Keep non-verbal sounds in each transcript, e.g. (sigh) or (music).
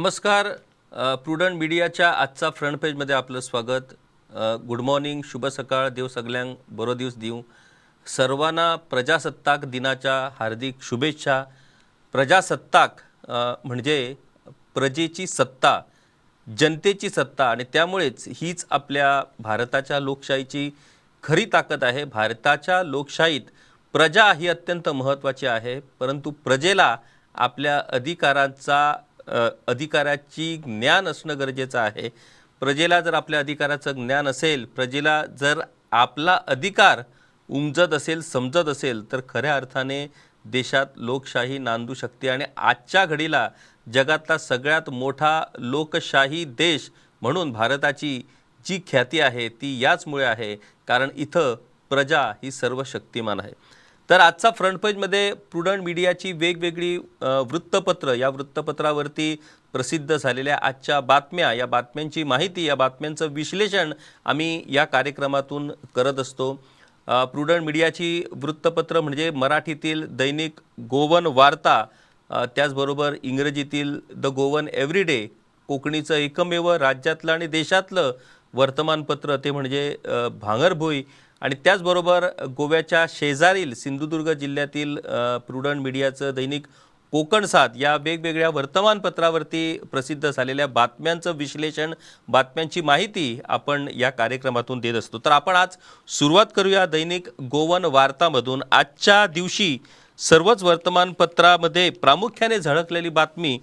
नमस्कार प्रुडंट मीडियाच्या आजचा फ्रंट पेजमध्ये आपलं स्वागत. गुड मॉर्निंग शुभ सकाळ देव सगळ्यांक बरो दिवस देऊ सर्वांना प्रजासत्ताक दिनाच्या हार्दिक शुभेच्छा. प्रजासत्ताक म्हणजे प्रजेची सत्ता जनतेची सत्ता आणि त्यामुळेच हीच आपल्या भारताच्या लोकशाहीची खरी ताकद आहे. भारताच्या लोकशाहीत प्रजा ही अत्यंत महत्त्वाची आहे परंतु प्रजेला आपल्या अधिकारांचा अधिकाराची ज्ञान असणं गरजेचं आहे. प्रजेला जर आपल्या अधिकाराचं ज्ञान असेल प्रजेला जर आपला अधिकार उमजत असेल समजत असेल तर खऱ्या अर्थाने देशात लोकशाही नांदू शकते आणि आजच्या घडीला जगातला सगळ्यात मोठा लोकशाही देश म्हणून भारताची जी ख्याती आहे ती याचमुळे आहे. कारण इथं प्रजा ही सर्व शक्तिमान आहे. तर आजचा फ्रंट पेजमध्ये प्रुडंट मीडियाची वेगवेगळी वृत्तपत्र या वृत्तपत्रावरती प्रसिद्ध झालेल्या आजच्या बातम्या या बातम्यांची माहिती या बातम्यांचं विश्लेषण आम्ही या कार्यक्रमातून करत असतो. प्रुडंट मीडियाची वृत्तपत्र म्हणजे मराठीतील दैनिक गोवन वार्ता त्याचबरोबर इंग्रजीतील द गोवन एव्हरीडे कोकणीचं एकमेव राज्यातलं आणि देशातलं वर्तमानपत्र ते म्हणजे भांगरभोई आणि त्याचबरोबर गोव्याच्या शेजारील सिंधुदुर्ग जिल्ह्यातील प्रुडंट मीडियाचं दैनिक कोकण साथ या वेगवेगळ्या वर्तमानपत्रावरती प्रसिद्ध झालेल्या बातम्यांचं विश्लेषण बातम्यांची माहिती आपण या कार्यक्रमातून देत असतो. तर आपण आज सुरुवात करूया दैनिक गोवन वार्तामधून. आजच्या दिवशी सर्वच वर्तमानपत्रामध्ये प्रामुख्याने झळकलेली बातमी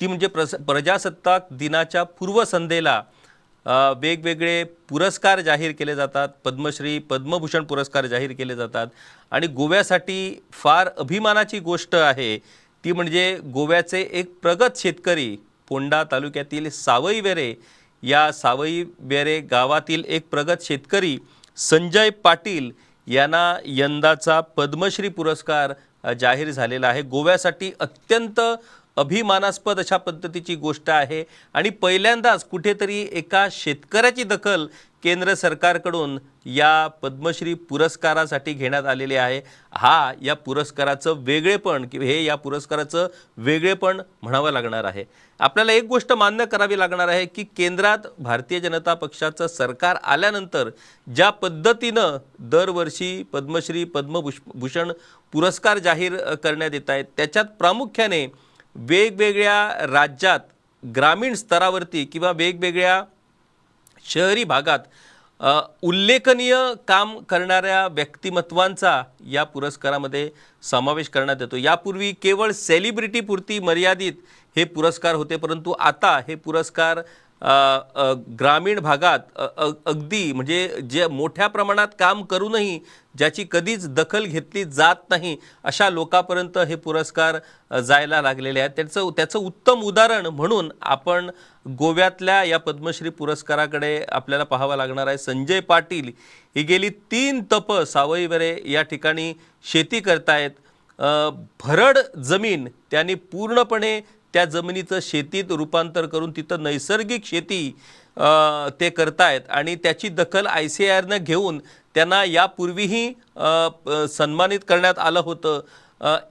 ती म्हणजे प्रस प्रजासत्ताक दिनाच्या पूर्वसंध्येला वेगवेगळे पुरस्कार जाहीर केले जातात. पद्मश्री पद्मभूषण पुरस्कार जाहीर केले जातात. आणि गोव्यासाठी फार अभिमानाची गोष्ट आहे ती म्हणजे गोव्याचे एक प्रगत शेतकरी पोंडा तालुक्यातील सावईवेरे या सावई वेरे गावातील एक प्रगत शेतकरी संजय पाटील यांना यंदाचा पद्मश्री पुरस्कार जाहीर झालेला आहे. गोव्यासाठी अत्यंत अभिमानास्पद अशा पद्धतीची गोष्ट आहे. आणि पहिल्यांदाच कुठेतरी एका शेतकऱ्याची दखल केंद्र सरकारकडून या पद्मश्री पुरस्कारासाठी घेण्यात आलेली आहे. हा या पुरस्काराचं वेगळेपण किंवा हे या पुरस्काराचं वेगळेपण म्हणावं लागणार आहे. आपल्याला एक गोष्ट मान्य करावी लागणार आहे की केंद्रात भारतीय जनता पक्षाचं सरकार आल्यानंतर ज्या पद्धतीनं दरवर्षी पद्मश्री पद्मभूष भूषण पुरस्कार जाहीर करण्यात येत आहेत त्याच्यात प्रामुख्याने वेगवेगळ्या राज्यात ग्रामीण स्तरावरती किंवा वेगवेगळ्या शहरी भागात उल्लेखनीय काम करणाऱ्या व्यक्तिमत्वांचा या पुरस्कारामध्ये समावेश करण्यात येतो. यापूर्वी केवळ सेलिब्रिटीपुरती मर्यादित हे पुरस्कार होते परंतु आता हे पुरस्कार ग्रामीण भागात अगदी म्हणजे जे मोठ्या प्रमाणात काम करूनही ज्याची कधीच दखल घेतली जात नाही अशा लोकांपर्यंत हे पुरस्कार जायला लागलेले आहेत. त्याचं त्याचं उत्तम उदाहरण म्हणून आपण गोव्यातल्या या पद्मश्री पुरस्काराकडे आपल्याला पाहावं लागणार आहे. संजय पाटील ही गेली तीन तप सावईवरे या ठिकाणी शेती करतायत. भरड जमीन त्यांनी पूर्णपणे त्या जमिनीचं शेतीत रूपांतर करून तिथं नैसर्गिक शेती अ, ते करतायत. आणि त्याची दखल आय सी आरनं घेऊन त्यांना यापूर्वीही सन्मानित करण्यात आलं होतं.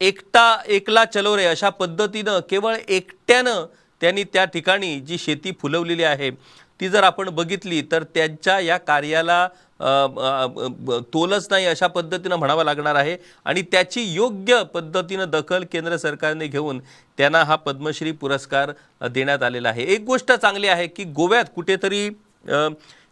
एकटा एकला चलो रे अशा पद्धतीनं केवळ एकट्यानं त्यांनी त्या ठिकाणी जी शेती फुलवलेली आहे ती जर आपण बघितली तर त्यांच्या या कार्याला तोलच नाही अशा पद्धतीनं म्हणावं लागणार आहे. आणि त्याची योग्य पद्धतीनं दखल केंद्र सरकारने घेऊन त्यांना हा पद्मश्री पुरस्कार देण्यात आलेला आहे. एक गोष्ट चांगली आहे की गोव्यात कुठेतरी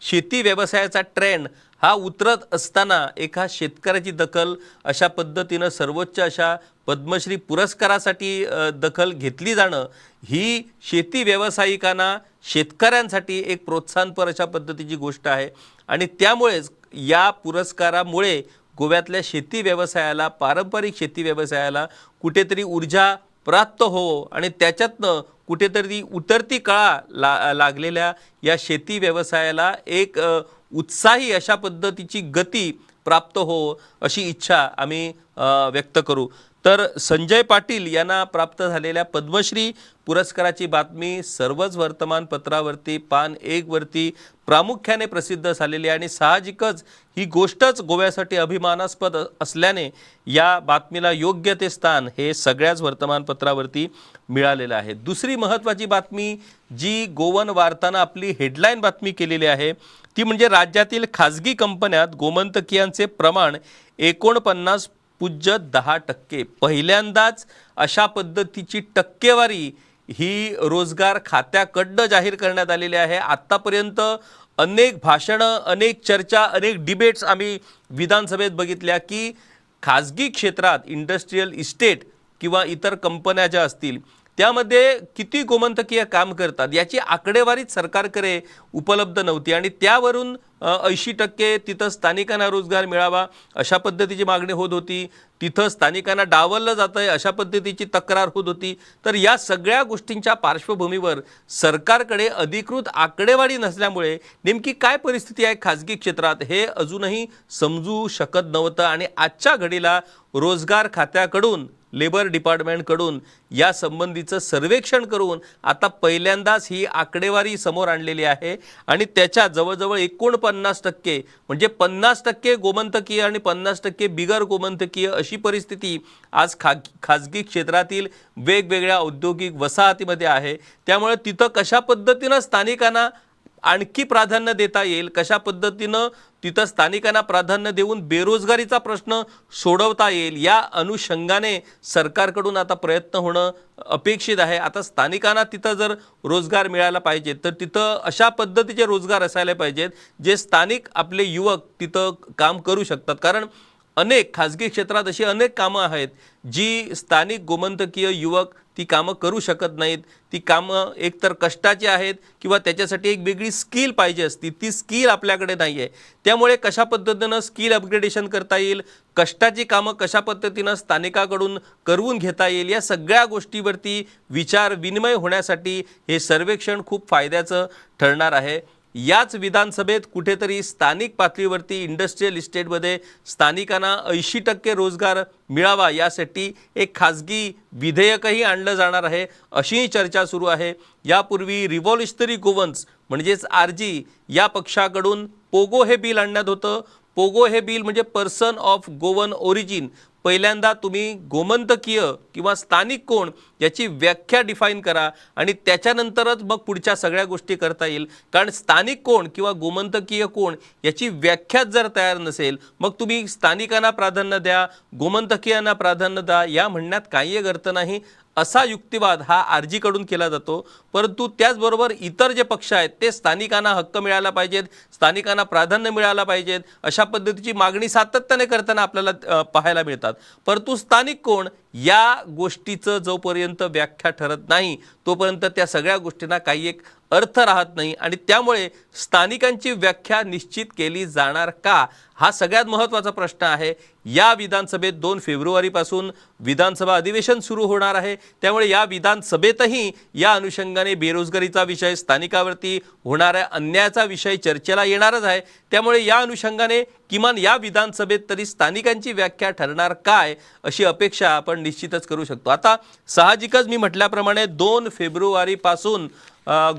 शेती व्यवसायाचा ट्रेंड हा उतरत असताना एका शेतकऱ्याची दखल अशा पद्धतीनं सर्वोच्च अशा पद्मश्री पुरस्कारासाठी दखल घेतली जाणं ही शेती व्यावसायिकांना शेतकऱ्यांसाठी एक प्रोत्साहनपर अशा पद्धतीची गोष्ट आहे. आणि त्यामुळेच या पुरस्कारामुळे गोव्यातल्या शेती व्यवसायाला पारंपरिक शेती व्यवसायाला कुठेतरी ऊर्जा प्राप्त हो आणि त्याच्यातनं कुठेतरी उतरती कळा ला लागलेल्या या शेती व्यवसायाला एक उत्साही अशा पद्धतीची गती प्राप्त हो अशी इच्छा आम्ही व्यक्त करू. तर संजय पाटील यांना प्राप्त झालेल्या पद्मश्री पुरस्काराची बातमी सर्वच वर्तमानपत्रावरती पान एकवरती प्रामुख्याने प्रसिद्ध झालेली आणि साहजिकच ही गोष्टच गोव्यासाठी अभिमानास्पद असल्याने या बातमीला योग्य ते स्थान हे सगळ्याच वर्तमानपत्रावरती मिळालेलं आहे. दुसरी महत्त्वाची बातमी जी गोवन वार्तानं आपली हेडलाईन बातमी केलेली आहे ती म्हणजे राज्यातील खाजगी कंपन्यात गोमंतकीयांचे प्रमाण एकोणपन्नास पूज्य दहा टक्के. पहिल्यांदाच अशा पद्धतीची टक्केवारी ही रोजगार खात्याकडनं जाहीर करण्यात आलेली आहे. आत्तापर्यंत अनेक भाषणं अनेक चर्चा अनेक डिबेट्स आम्ही विधानसभेत बघितल्या की खाजगी क्षेत्रात इंडस्ट्रीयल इस्टेट किंवा इतर कंपन्या ज्या असतील त्यामध्ये किती गोमंतकीय काम करतात याची आकडेवारीच सरकारकडे उपलब्ध नव्हती. आणि त्यावरून ऐंशी टक्के तिथं स्थानिकांना रोजगार मिळावा अशा पद्धतीची मागणी होत होती. तिथं स्थानिकांना डावललं जातं आहे अशा पद्धतीची तक्रार होत होती. तर या सगळ्या गोष्टींच्या पार्श्वभूमीवर सरकारकडे अधिकृत आकडेवारी नसल्यामुळे नेमकी काय परिस्थिती आहे खाजगी क्षेत्रात हे अजूनही समजू शकत नव्हतं. आणि आजच्या घडीला रोजगार खात्याकडून लेबर डिपार्टमेंटकडून या संबंधीचं सर्वेक्षण करून आता पहिल्यांदाच ही आकडेवारी समोर आणलेली आहे. आणि त्याच्या जवळजवळ एकोणपन्नास टक्के म्हणजे पन्नास टक्के गोमंतकीय आणि पन्नास टक्के बिगर गोमंतकीय अशी परिस्थिती आज खा खाजगी क्षेत्रातील वेगवेगळ्या औद्योगिक वसाहतीमध्ये आहे. त्यामुळे तिथं कशा पद्धतीनं स्थानिकांना आणखी प्राधान्य देता येईल? कशा पद्धतीनं तिथं स्थानिकांना प्राधान्य देऊन बेरोजगारीचा प्रश्न सोडवता येईल? या अनुषंगाने सरकारकडून आता प्रयत्न होणं अपेक्षित आहे. आता स्थानिकांना तिथं जर रोजगार मिळायला पाहिजे तर तिथं अशा पद्धतीचे रोजगार असायला पाहिजेत जे स्थानिक आपले युवक तिथं काम करू शकतात. कारण अनेक खाजगी क्षेत्रात अशी अनेक कामं आहेत जी स्थानिक गोमंतकीय युवक ती कामं करू शकत नाहीत. ती कामं एकतर कष्टाची आहेत किंवा त्याच्यासाठी एक वेगळी स्किल पाहिजे असती. ती स्किल आपल्याकडे नाही आहे त्यामुळे कशा पद्धतीनं स्किल अपग्रेडेशन करता येईल? कष्टाची कामं कशा पद्धतीनं स्थानिकाकडून करवून घेता येईल? या सगळ्या गोष्टीवरती विचार विनिमय होण्यासाठी हे सर्वेक्षण खूप फायद्याचं ठरणार आहे. याच विधानसभेत कुठेतरी स्थानिक पातळीवरती इंडस्ट्रीयल इस्टेटमध्ये स्थानिकांना ऐंशी टक्के रोजगार मिळावा यासाठी एक खाजगी विधेयकही आणलं जाणार आहे अशीही चर्चा सुरू आहे. यापूर्वी रिव्हॉल्युशनरी गोवन्स म्हणजेच आर जी या पक्षाकडून पोगो हे बिल आणण्यात होतं. पोगो हे बिल म्हणजे पर्सन ऑफ गोवन ओरिजिन पहिल्यांदा तुम्ही गोमंतकीय किंवा स्थानिक कोण याची व्याख्या डिफाईन करा आणि त्याच्यानंतरच मग पुढच्या सगळ्या गोष्टी करता येईल. कारण स्थानिक कोण किंवा गोमंतकीय कोण याची व्याख्याच जर तयार नसेल मग तुम्ही स्थानिकांना प्राधान्य द्या गोमंतकीयांना प्राधान्य द्या या म्हणण्यात काही एक अर्थ नाही. असा युक्तिवाद हा आरजीकडून केला जातो. परंतु त्याचबरोबर इतर जे पक्ष आहेत ते स्थानिकांना हक्क मिळायला पाहिजेत स्थानिकांना प्राधान्य मिळायला पाहिजेत. अशा पद्धतीची मागणी सातत्याने करताना आपल्याला पाहायला मिळतात. परंतु स्थानिक कोण या गोष्टीचं जोपर्यंत व्याख्या ठरत नाही तोपर्यंत त्या सगळ्या गोष्टींना काही एक अर्थ राहत नाही आणि त्यामुळे स्थानिकांची व्याख्या निश्चित केली जाणार का? हा सगळ्यात महत्त्वाचा प्रश्न आहे. या विधानसभेत दोन फेब्रुवारीपासून विधानसभा अधिवेशन सुरू होणार आहे. त्यामुळे या विधानसभेतही या अनुषंगाने बेरोजगारीचा विषय स्थानिकावरती होणाऱ्या अन्यायाचा विषय चर्चेला येणारच आहे. त्यामुळे या अनुषंगाने किमान या विधानसभेत तरी स्थानिकांची व्याख्या ठरणार काय अशी अपेक्षा आपण निश्चितच करू शकतो. आता साहजिकच मी म्हटल्याप्रमाणे दोन फेब्रुवारीपासून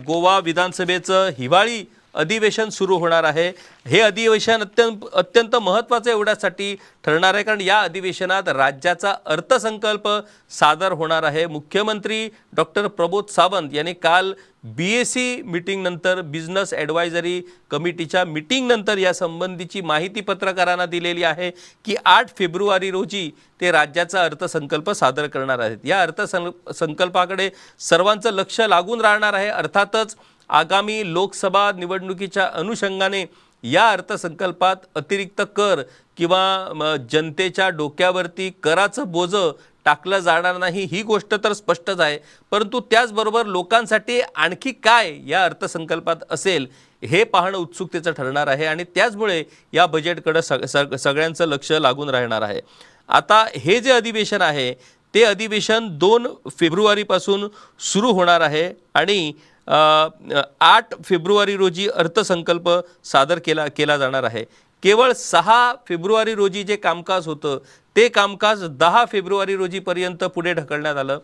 गोवा विधानसभेचं हिवाळी अधिवेशन सुरू होणार आहे. हे अधिवेशन अत्यंत अत्यंत महत्त्वाचं एवढ्यासाठी ठरणार आहे कारण या अधिवेशनात राज्याचा अर्थसंकल्प सादर होणार आहे. मुख्यमंत्री डॉक्टर प्रबोध सावंत यांनी काल बी एस सी मिटिंगनंतर बिझनेस ॲडवायझरी कमिटीच्या मिटिंगनंतर यासंबंधीची माहिती पत्रकारांना दिलेली आहे की आठ फेब्रुवारी रोजी ते राज्याचा अर्थसंकल्प सादर करणार आहेत. या अर्थसं संकल्पाकडे सर्वांचं लक्ष लागून राहणार आहे. अर्थातच आगामी लोकसभा निवडणुकीच्या अनुषंगाने या अर्थसंकल्पात अतिरिक्त कर किंवा जनतेच्या डोक्यावरती कराचं बोजं टाकलं जाणार नाही ही गोष्ट तर स्पष्टच आहे. परंतु त्याचबरोबर लोकांसाठी आणखी काय या अर्थसंकल्पात असेल हे पाहणं उत्सुकतेचं ठरणार आहे आणि त्याचमुळे या बजेटकडं सग सग सगळ्यांचं लक्ष लागून राहणार आहे. आता हे जे अधिवेशन आहे ते अधिवेशन दोन फेब्रुवारीपासून सुरू होणार आहे आणि आठ फेब्रुवारी रोजी अर्थसंकल्प सादर केला केला जाणार आहे. केवळ सहा फेब्रुवारी रोजी जे कामकाज होतं ते कामकाज दहा फेब्रुवारी रोजीपर्यंत पुढे ढकलण्यात आलं.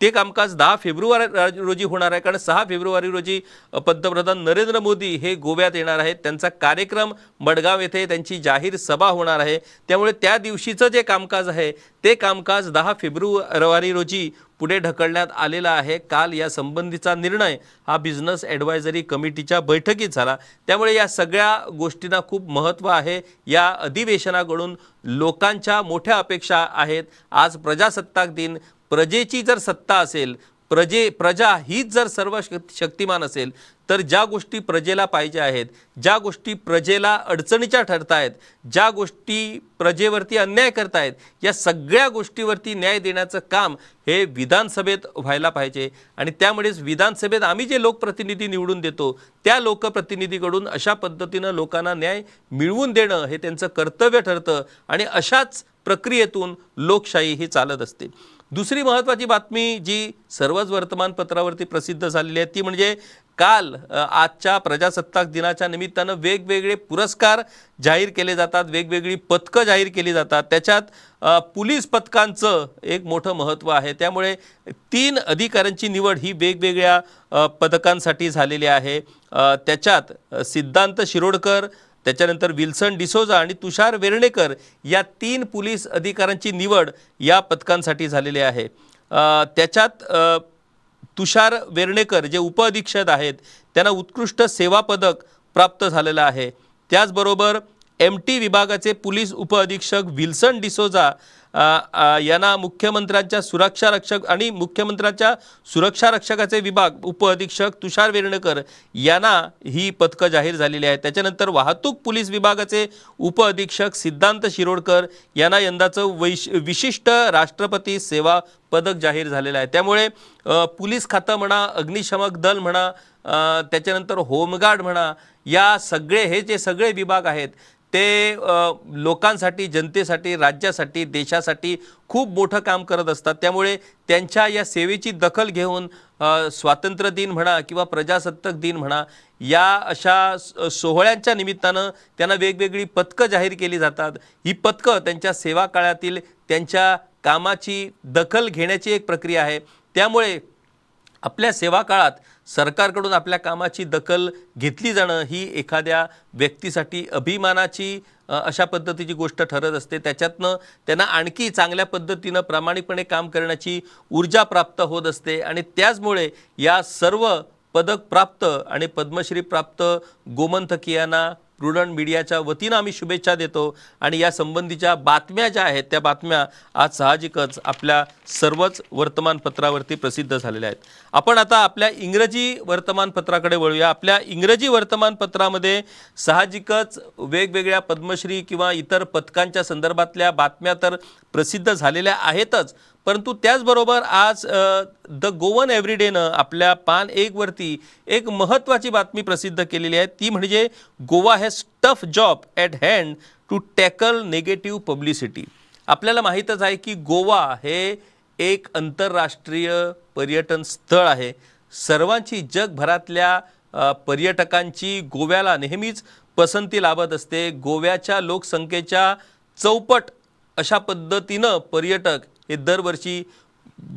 ते कामकाज दहा फेब्रुवारी रोजी होणार आहे कारण सहा फेब्रुवारी रोजी पंतप्रधान नरेंद्र मोदी हे गोव्यात येणार आहेत. त्यांचा कार्यक्रम मडगाव येथे त्यांची जाहीर सभा होणार आहे. त्यामुळे त्या दिवशीचं जे कामकाज आहे ते कामकाज दहा फेब्रुवारी रोजी पुढे ढकलण्यात आलेला आहे. काल या संबंधीचा निर्णय हा बिझनेस ॲडवायझरी कमिटीच्या बैठकीत झाला. त्यामुळे या सगळ्या गोष्टींना खूप महत्त्व आहे. या अधिवेशनाकडून लोकांच्या मोठ्या अपेक्षा आहेत. आज प्रजासत्ताक दिन. प्रजेची जर सत्ता असेल प्रजे प्रजा हीच जर सर्व शक्तिमान असेल तर ज्या गोष्टी प्रजेला पाहिजे आहेत ज्या गोष्टी प्रजेला अडचणीच्या ठरत आहेत ज्या गोष्टी प्रजेवरती अन्याय करतायत या सगळ्या गोष्टीवरती न्याय देण्याचं काम हे विधानसभेत व्हायला पाहिजे. आणि त्यामुळेच विधानसभेत आम्ही जे लोकप्रतिनिधी निवडून देतो त्या लोकप्रतिनिधीकडून अशा पद्धतीनं लोकांना न्याय मिळवून देणं हे त्यांचं कर्तव्य ठरतं आणि अशाच प्रक्रियेतून लोकशाही ही चालत असते. दुसरी महत्त्वाची बातमी जी सर्वच वर्तमानपत्रावरती प्रसिद्ध झालेली आहे ती म्हणजे काल आजच्या प्रजासत्ताक दिनाच्या निमित्तानं वेगवेगळे पुरस्कार जाहीर केले जातात वेगवेगळी पथकं जाहीर केली जातात. त्याच्यात पोलीस पथकांचं एक मोठं महत्त्व आहे. त्यामुळे तीन अधिकाऱ्यांची निवड ही वेगवेगळ्या पथकांसाठी पदकांसाठी झालेली आहे. त्याच्यात सिद्धांत शिरोडकर त्याच्यानंतर विल्सन डिसोजा आणि तुषार वेर्णेकर या तीन पोलीस अधिकाऱ्यांची निवड या पथकांसाठी झालेली आहे. त्याच्यात तुषार वेर्णेकर जे उपअधीक्षक आहेत त्यांना उत्कृष्ट सेवा पदक प्राप्त झालेलं आहे. त्याचबरोबर एम टी विभागाचे पोलीस उपअधीक्षक विल्सन डिसोजा यांना मुख्यमंत्र्यांच्या सुरक्षा रक्षक आणि मुख्यमंत्र्यांच्या सुरक्षा रक्षकाचे विभाग उपअधीक्षक तुषार वेर्णेकर यांना ही पथकं जाहीर झालेली आहेत. त्याच्यानंतर वाहतूक पोलीस विभागाचे उपअधीक्षक सिद्धांत शिरोडकर यांना यंदाचं वैश विशिष्ट राष्ट्रपती सेवा पदक जाहीर झालेलं आहे. त्यामुळे पोलीस खातं म्हणा अग्निशमक दल म्हणा त्याच्यानंतर होमगार्ड म्हणा या सगळे हे जे सगळे विभाग आहेत ते लोकांसाठी जनतेसाठी राज्यासाठी देशासाठी खूप मोठं काम करत असतात. त्यामुळे त्यांच्या या सेवेची दखल घेऊन स्वातंत्र्य दिन म्हणा किंवा प्रजासत्ताक दिन म्हणा या अशा सोहळ्यांच्या निमित्तानं त्यांना वेगवेगळी पथकं जाहीर केली जातात. ही पथकं त्यांच्या सेवा काळातील त्यांच्या कामाची दखल घेण्याची एक प्रक्रिया आहे. त्यामुळे आपल्या सेवा काळात सरकारकडून आपल्या कामाची दखल घेतली जाणं ही एखाद्या व्यक्तीसाठी अभिमानाची अशा पद्धतीची गोष्ट ठरत असते. त्याच्यातनं त्यांना आणखी चांगल्या पद्धतीनं प्रामाणिकपणे काम करण्याची ऊर्जा प्राप्त होत असते आणि त्याचमुळे या सर्व पदक प्राप्त आणि पद्मश्री प्राप्त गोमंतकीयांना प्रुडंट मीडियाच्या वतीनं आम्ही शुभेच्छा देतो. आणि या संबंधीच्या बातम्या ज्या आहेत त्या बातम्या आज साहजिकच आपल्या सर्वच वर्तमानपत्रावरती प्रसिद्ध झालेल्या आहेत. आपण आता आपल्या इंग्रजी वर्तमानपत्राकडे वळूया. आपल्या इंग्रजी वर्तमानपत्रामध्ये साहजिकच वेगवेगळ्या पद्मश्री किंवा इतर पथकांच्या संदर्भातल्या बातम्या तर प्रसिद्ध झालेल्या आहेतच परंतु त्याचबरोबर आज द गोवन एव्हरीडेनं आपल्या पान एकवरती एक महत्त्वाची बातमी प्रसिद्ध केलेली आहे. ती म्हणजे Goa has tough job at hand to tackle negative publicity. आपल्याला माहीतच आहे की गोवा हे एक आंतरराष्ट्रीय पर्यटन स्थळ आहे. सर्वांची जगभरातल्या पर्यटकांची गोव्याला नेहमीच पसंती लाभत असते. गोव्याच्या लोकसंख्येच्या चौपट अशा पद्धतीनं पर्यटक हे दरवर्षी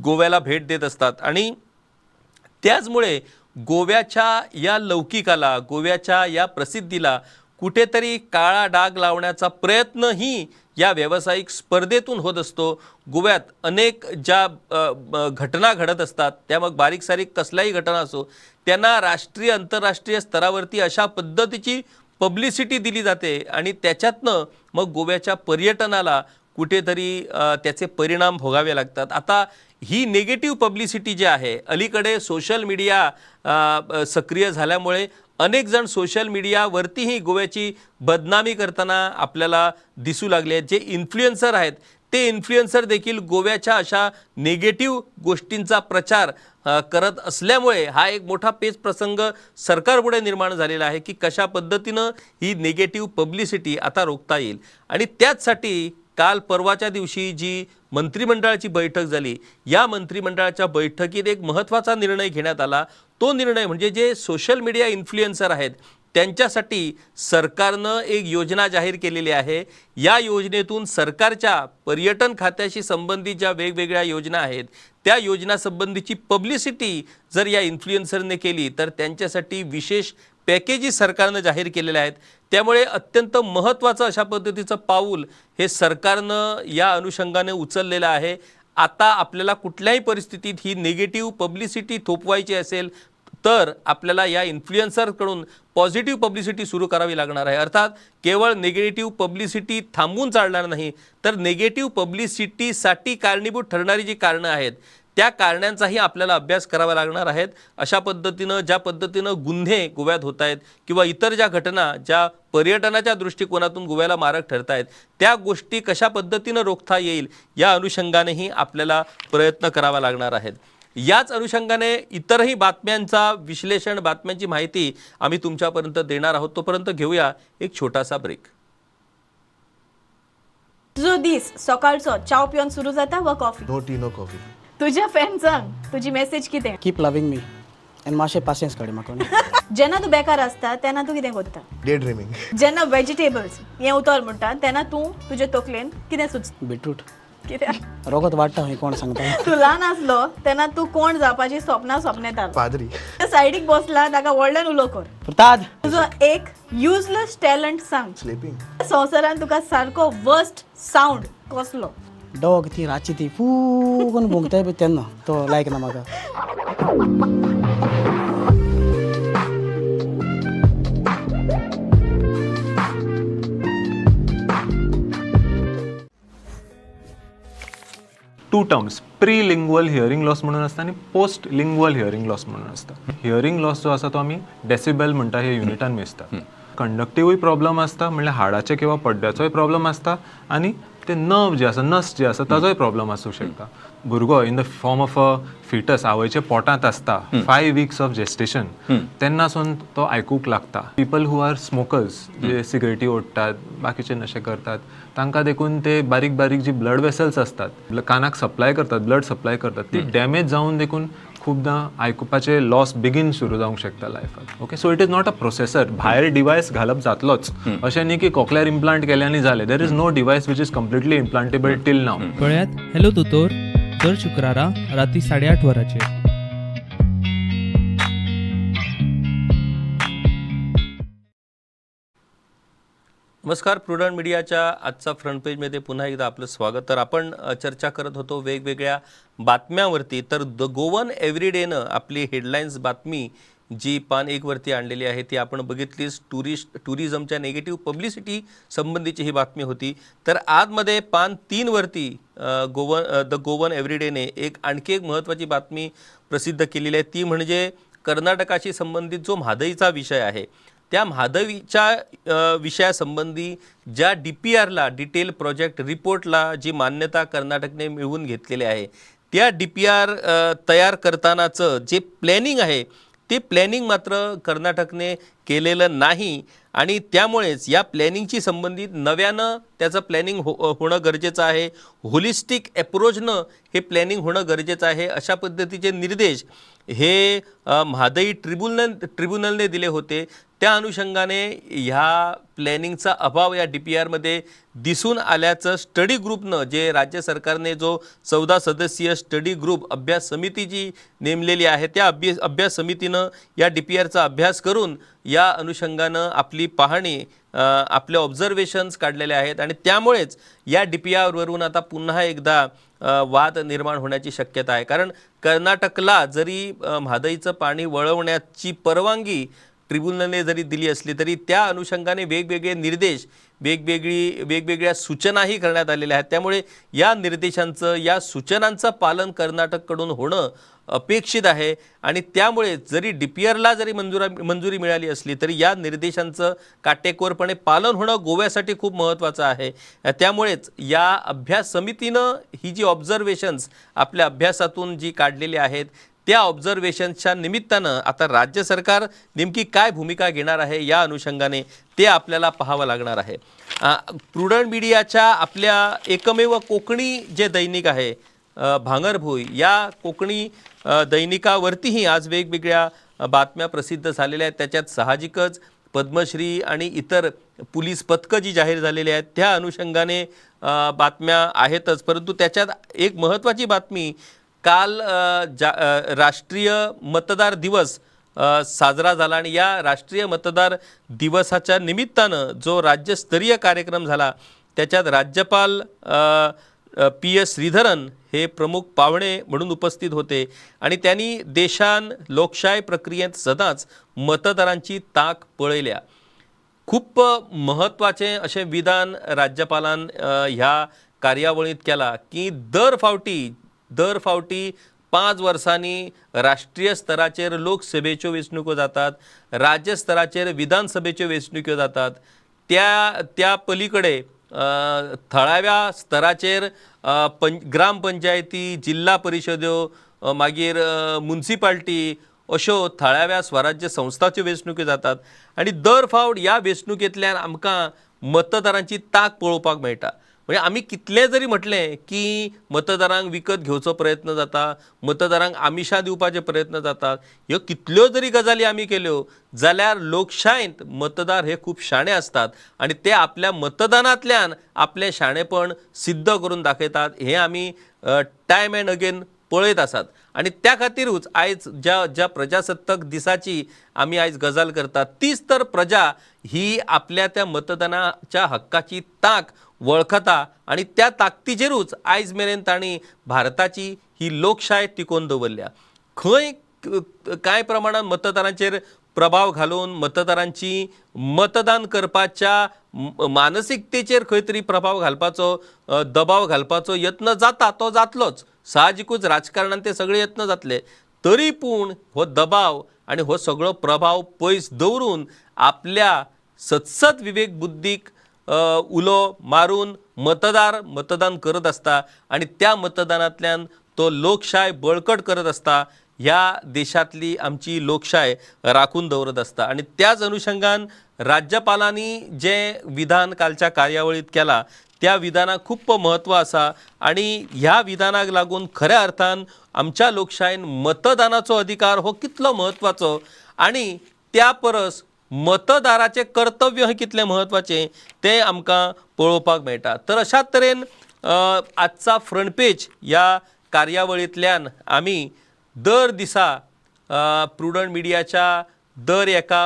गोव्याला भेट देत असतात. आणि त्याचमुळे गोव्याच्या या लौकिकाला गोव्याच्या या प्रसिद्धीला कुठेतरी काळा डाग लावण्याचा प्रयत्नही या व्यावसायिक स्पर्धेतून होत असतो. गोव्यात अनेक ज्या घटना घडत असतात त्या मग बारीक सारीक कसल्याही घटना असो त्यांना राष्ट्रीय आंतरराष्ट्रीय स्तरावरती अशा पद्धतीची पब्लिसिटी दिली जाते आणि त्याच्यातनं मग गोव्याच्या पर्यटनाला कुठेतरी त्याचे परिणाम भोगावे लागतात. आता ही निगेटिव्ह पब्लिसिटी जी आहे अलीकडे सोशल मीडिया सक्रिय झाल्यामुळे अनेक जण सोशल मीडियावरतीही गोव्याची बदनामी करताना आपल्याला दिसू लागले आहेत. जे इन्फ्लुएन्सर आहेत ते इन्फ्लुएन्सर देखील गोव्याच्या अशा निगेटिव्ह गोष्टींचा प्रचार करत असल्यामुळे हा एक मोठा पेच प्रसंग सरकारपुढे निर्माण झालेला आहे की कशा पद्धतीनं ही निगेटिव्ह पब्लिसिटी आता रोखता येईल. आणि त्याचसाठी काल परवाच्या दिवशी जी मंत्रिमंडळाची बैठक झाली या मंत्रिमंडळाच्या बैठकीत एक महत्त्वाचा निर्णय घेण्यात आला. तो निर्णय म्हणजे जे सोशल मीडिया इन्फ्लुएन्सर आहेत त्यांच्यासाठी सरकारनं एक योजना जाहीर केलेली आहे. या योजनेतून सरकारच्या पर्यटन खात्याशी संबंधित ज्या वेगवेगळ्या योजना आहेत त्या योजनासंबंधीची पब्लिसिटी जर या इन्फ्लुएन्सरने केली तर त्यांच्यासाठी विशेष पॅकेजेस सरकारनं जाहीर केलेले आहेत. त्यामुळे अत्यंत महत्त्वाचं अशा पद्धतीचं पाऊल हे सरकारनं या अनुषंगाने उचललेलं आहे. आता आपल्याला कुठल्याही परिस्थितीत ही निगेटिव्ह पब्लिसिटी थोपवायची असेल तर आपल्याला या इन्फ्लुएन्सरकडून पॉझिटिव्ह पब्लिसिटी सुरू करावी लागणार आहे. अर्थात केवळ निगेटिव्ह पब्लिसिटी थांबवून चालणार नाही तर निगेटिव्ह पब्लिसिटीसाठी कारणीभूत ठरणारी जी कारणं आहेत त्या कारणांचाही आपल्याला अभ्यास करावा लागणार आहेत. अशा पद्धतीनं ज्या पद्धतीनं गुन्हे गोव्यात होत आहेत किंवा इतर ज्या घटना ज्या पर्यटनाच्या दृष्टिकोनातून गोव्याला मारक ठरत आहेत त्या गोष्टी कशा पद्धतीनं रोखता येईल या अनुषंगानेही आपल्याला प्रयत्न करावा लागणार आहेत. याच अनुषंगाने इतरही बातम्यांचा विश्लेषण बातम्यांची माहिती आम्ही तुमच्यापर्यंत देणार आहोत. तोपर्यंत घेऊया एक छोटासा ब्रेक. तुझो दीस सकाळचो चाव पिवन सुरू जाता वा coffee. No tea no coffee. तुझ्या फॅन्सांक तुझी मेसेज कितें कीप लविंग मी आनी मातशें पासियन्स काडी म्हाका. जेन्ना तूं बेकार आसता तेन्ना तूं कितें करता डे ड्रीमिंग जेन्ना वेजिटेबल्स हें उतर म्हणटा तेन्ना तूं तुजे तकलेन कितें सुचता बीटरूट कित्याक रोगत वाडटा खंय कोण सांगता (laughs) तूं ल्हान आसलो तेन्ना तूं कोण जावपाची स्वप्नां स्वप्न येतालो पादरी. सायडीक बसला ताका व्हडल्यान उलो कर. प्रताद तुजो एक युजलेस टॅलंट सांग. स्लीपिंग संवसारान तुका सारको वर्स्ट सावंड कसलो? डॉग ती रातची ती फू करून भोंकताय पळय तेन्ना तो लायक ना म्हाका two terms prelingual hearing loss म्हणून असता आणि पोस्ट लिंग्वल हियरिंग लॉस म्हणून असता. हियरिंग लॉस जो आसा तो आमी डेसिबल म्हणटा हे युनिटान मेजता कंडक्टिवूय प्रॉब्लम आसता म्हणल्यार हाडाचे किंवा पड्ड्याचोय प्रॉब्लम आसता आणि ते नर्व जे आसा नस जे आसा ताजोय प्रॉब्लम आसूं शकता. भुरगो in the form of a fetus आवयच्या पोटांत आसता फायव वीक्स ऑफ जेस्टेशन तेन्नासून तो आयकूंक लागता. पीपल हू आर स्मोकर्स जे सिगरेटी ओडटात बाकीचे नशे करतात तांकां देखून ते बारीक बारीक जी ब्लड वेसल्स असतात कानाक सप्लाय करतात ब्लड सप्लाय करतात ती डॅमेज जावन देखून खूबदां आयकुपाचे लॉस बेगीन सुरू जावंक शकता लायफान okay so it is not a processor भायर डिवायस घालप जातलोच. अशें न्ही की कोकल्यार इम्प्लांट केले आनी जालें there is no device which is completely implantable till now कळ्यात? Hello दोतोर दर शुक्रारा राती साडेआठ वरांचेर नमस्कार प्रुडंट मीडियाच्या आजचा फ्रंट पेजमध्ये पुन्हा एकदा आपलं स्वागत. तर आपण चर्चा करत होतो वेगवेगळ्या बातम्यांवरती. तर द गोवन एव्हरीडेनं आपली हेडलाईन्स बातमी जी पान एकवरती आणलेली आहे ती आपण बघितलीच टुरिस्ट टुरिझमच्या नेगेटिव्ह पब्लिसिटी संबंधीची ही बातमी होती. तर आजमध्ये पान तीनवरती गोवन द गोवन एव्हरीडेने एक आणखी एक महत्त्वाची बातमी प्रसिद्ध केलेली आहे. ती म्हणजे कर्नाटकाशी संबंधित जो म्हादईचा विषय आहे त्या म्हादवीच्या विषयासंबंधी ज्या डी पी आरला डिटेल प्रोजेक्ट रिपोर्टला जी मान्यता कर्नाटकने मिळवून घेतलेली आहे त्या डी पी आर तयार करतानाचं जे प्लॅनिंग आहे ते प्लॅनिंग मात्र कर्नाटकने केलेलं नाही आणि त्यामुळेच या प्लॅनिंगशी संबंधित नव्यानं त्याचं प्लॅनिंग हो होणं गरजेचं आहे. होलिस्टिक अप्रोचनं हे प्लॅनिंग होणं गरजेचं आहे अशा पद्धतीचे निर्देश हे अ, म्हादई ट्रिब्युनल ट्रिब्युनलने दिले होते. त्या अनुषंगाने ह्या प्लॅनिंगचा अभाव या डी पी आरमध्ये दिसून आल्याचं स्टडी ग्रुपनं जे राज्य सरकारने जो चौदा सदस्यीय स्टडी ग्रुप अभ्यास समिती जी नेमलेली आहे त्या अभ्यास अभ्यास समितीनं या डी पी आरचा अभ्यास करून या अनुषंगानं आपली पाहणी आपले ऑब्झर्वेशन्स काढलेले आहेत आणि त्यामुळेच या डी पी आरवरून आता पुन्हा एकदा वाद निर्माण होण्याची शक्यता आहे. कारण कर्नाटकला जरी म्हादईचं पाणी वळवण्याची परवानगी ट्रिब्युनलने जरी दिली असली तरी त्या अनुषंगाने वेगवेगळे निर्देश वेगवेगळी वेगवेगळ्या सूचनाही करण्यात आलेल्या आहेत. त्यामुळे या निर्देशांचं या सूचनांचं पालन कर्नाटककडून होणं अपेक्षित आहे. आणि त्यामुळे जरी डी पी आरला जरी मंजुरा मंजुरी मिळाली असली तरी या निर्देशांचं काटेकोरपणे पालन होणं गोव्यासाठी खूप महत्त्वाचं आहे. त्यामुळेच या अभ्यास समितीनं ही जी ऑब्झर्वेशन्स आपल्या अभ्यासातून जी काढलेली आहेत त्या ऑब्झर्वेशन्सच्या निमित्तानं आता राज्य सरकार नेमकी काय भूमिका घेणार आहे या अनुषंगाने ते आपल्याला पाहावं लागणार आहे. प्रुडंट मीडियाच्या आपल्या एकमेव कोकणी जे दैनिक आहे भांगरभोई या कोकणी दैनिकावरतीही आज वेगवेगळ्या बातम्या प्रसिद्ध झालेल्या आहेत. त्याच्यात साहजिकच पद्मश्री आणि इतर पोलीस पथकं जी जाहीर झालेली आहेत त्या अनुषंगाने बातम्या आहेतच. परंतु त्याच्यात एक महत्त्वाची बातमी काल जा राष्ट्रीय मतदार दिवस साजरा झाला आणि या राष्ट्रीय मतदार दिवसाच्या निमित्तानं जो राज्यस्तरीय कार्यक्रम झाला त्याच्यात राज्यपाल पी एस श्रीधरन हे प्रमुख पाहुणे म्हणून उपस्थित होते आणि त्यांनी देशान लोकशाही प्रक्रियेत सदांच मतदारांची ताक पळयल्या. खूप महत्त्वाचे असे विधान राज्यपालान ह्या कार्यावळीत केला की दर फावटी दर फावटी पांच वर्सांनी राष्ट्रीय स्तराचेर लोकसभेच्यो वेंचणुको जातात राज्य स्तराचेर विधानसभेच्यो वेंचणुक्यो जातात. त्या त्या पलीकडे थळाव्या स्तराचेर पं ग्रामपंचायती जिल्हा परिशद्यो मागीर मुन्सिपाल्टी अश्यो थळाव्या स्वराज्य संस्थाच्यो वेंचणुको जातात. आनी दर फावट ह्या वेंचणुकेंतल्यान आमकां मतदारांची ताक पळोवपाक मेळटा. म्हणजे आमी कितलें जरी म्हटलें की मतदारांक विकत घेवचो प्रयत्न जाता मतदारांक आमिशां दिवपाचे प्रयत्न जातात ह्यो कितल्यो जरी गजाली आमी केल्यो जाल्यार लोकशायेंत मतदार हे खूब शाणे असतात आणि ते आपल्या मतदानांतल्यान आपलें शाणेपण सिद्ध करून दाखयतात. हें आमी टायम अँड अगेन पळयत आसात आणि त्या खातीरूच आयज ज्या ज्या प्रजासत्ताक दिसाची आमी आयज गजाल करतात तीच तर प्रजा ही आपल्या त्या मतदानाच्या हक्काची ताक वळखता आणि त्या ताकतीचेरूच आयज मेरेन तांणी भारताची ही लोकशाय टिकोवन दवरल्या. खंय कांय प्रमाणात मतदारांचेर प्रभाव घालून मतदारांची मतदान करपाच्या मानसिकतेचेर खंय तरी प्रभाव घालपाचो दबाव घालपाचो यत्न जाता तो जातलोच. साहजिकूच राजकारणान ते सगळे यत्न जातले. तरी पूण हो दबाव आणि हो सगळो प्रभाव पयस दवरून आपल्या सतसत विवेक बुद्धीक उलो मारून मतदार मतदान करत असता आणि त्या मतदानांतल्यान तो लोकशाय बळकट करत असता ह्या देशातली आमची लोकशाय राखून दवरत असता. आणि त्याच अनुषंगान राज्यपालांनी जे विधान कालच्या कार्यावळीत केला त्या विधानाक खूप म्हत्व आसा आणि ह्या विधानाक लागून खऱ्या अर्थान आमच्या लोकशायेन मतदानाचो अधिकार हो कितलो म्हत्वाचो आणि त्या परस मतदाराचें कर्तव्य हें कितलें म्हत्वाचें तें आमकां पळोवपाक मेळटा. तर अशाच तरेन आजचा फ्रंट पेज ह्या कार्यावळींतल्यान आमी दर दिसा प्रुडंट मिडियाच्या दर एका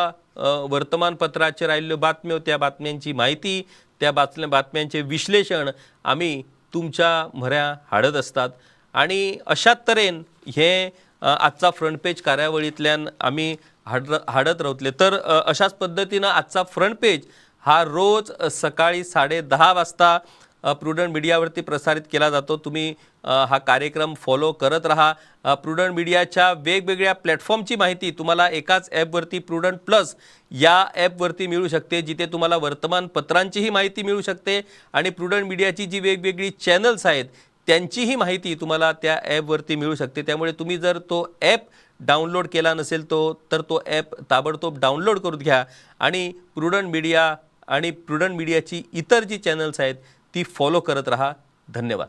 वर्तमानपत्राचेर आयिल्ल्यो बातम्यो त्या बातम्यांची म्हायती त्या बातम्या बातम्यांचे विश्लेशण आमी तुमच्या म्हऱ्या हाडत असतात. आणि अशाच तरेन हे आजचा फ्रंट पेज कार्यावळींतल्यान आमी हाड हाडत रावतले तर अशाच पद्धतीनं आजचा फ्रंट पेज हा रोज सकाळी साडे दहा वाजता प्रुडंट मीडियावरती प्रसारित केला जातो. तुम्ही हा कार्यक्रम फॉलो करत राहा. प्रुडंट मीडियाच्या वेगवेगळ्या प्लॅटफॉर्मची माहिती तुम्हाला एकाच ॲपवरती प्रुडंट प्लस या ॲपवरती मिळू शकते जिथे तुम्हाला वर्तमानपत्रांचीही माहिती मिळू शकते आणि प्रुडंट मीडियाची जी वेगवेगळी चॅनल्स आहेत त्यांचीही माहिती तुम्हाला त्या ॲपवरती मिळू शकते. त्यामुळे तुम्ही जर तो ॲप डाउनलोड केला नसेल तो तर तो ॲप ताबडतोब डाउनलोड करून घ्या. आणि प्रुडंट मीडिया आणि प्रुडंट मीडियाची इतर जी चॅनल्स आहेत ती फॉलो करत राहा. धन्यवाद.